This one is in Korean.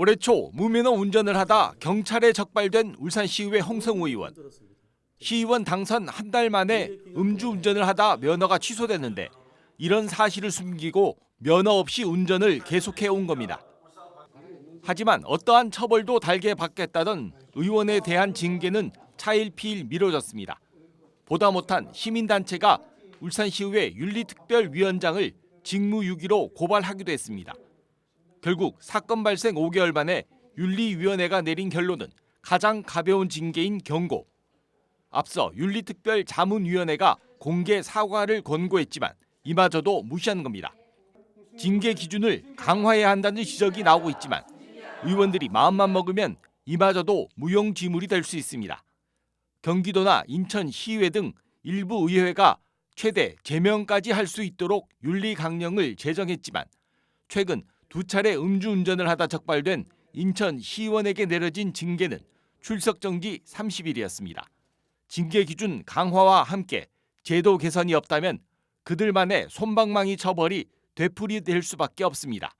올해 초 무면허 운전을 하다 경찰에 적발된 울산시의회 홍성우 의원. 시의원 당선 한 달 만에 음주운전을 하다 면허가 취소됐는데 이런 사실을 숨기고 면허 없이 운전을 계속해 온 겁니다. 하지만 어떠한 처벌도 달게 받겠다던 의원에 대한 징계는 차일피일 미뤄졌습니다. 보다 못한 시민단체가 울산시의회 윤리특별위원장을 직무유기로 고발하기도 했습니다. 결국 사건 발생 5개월 만에 윤리위원회가 내린 결론은 가장 가벼운 징계인 경고. 앞서 윤리특별 자문위원회가 공개 사과를 권고했지만 이마저도 무시한 겁니다. 징계 기준을 강화해야 한다는 지적이 나오고 있지만 의원들이 마음만 먹으면 이마저도 무용지물이 될 수 있습니다. 경기도나 인천 시의회 등 일부 의회가 최대 제명까지 할 수 있도록 윤리 강령을 제정했지만 최근 두 차례 음주운전을 하다 적발된 인천 시의원에게 내려진 징계는 출석 정지 30일이었습니다. 징계 기준 강화와 함께 제도 개선이 없다면 그들만의 솜방망이 처벌이 되풀이될 수밖에 없습니다.